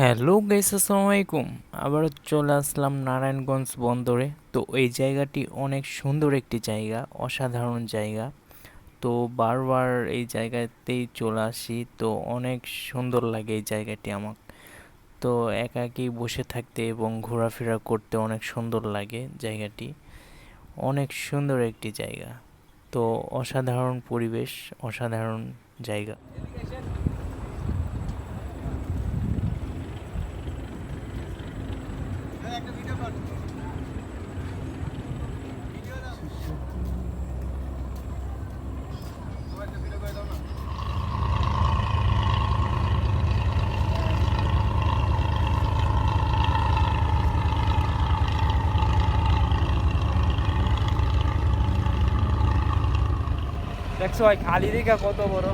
Hello guys, আসসালামু আলাইকুম। আবারও চলে আসলাম নারায়ণগঞ্জ বন্দরে। তো এই জায়গাটি অনেক সুন্দর একটি জায়গা, অসাধারণ জায়গা। তো বারবার এই জায়গাতেই চলে আসি, তো অনেক সুন্দর লাগে এই জায়গাটি আমার। তো একাকি বসে থাকতে এবং ঘোরাফেরা করতে অনেক সুন্দর লাগে জায়গাটি। অনেক সুন্দর একটি জায়গা। তো অসাধারণ পরিবেশ, অসাধারণ জায়গা। দেখছ ভাই খালি দেখা কত বড়।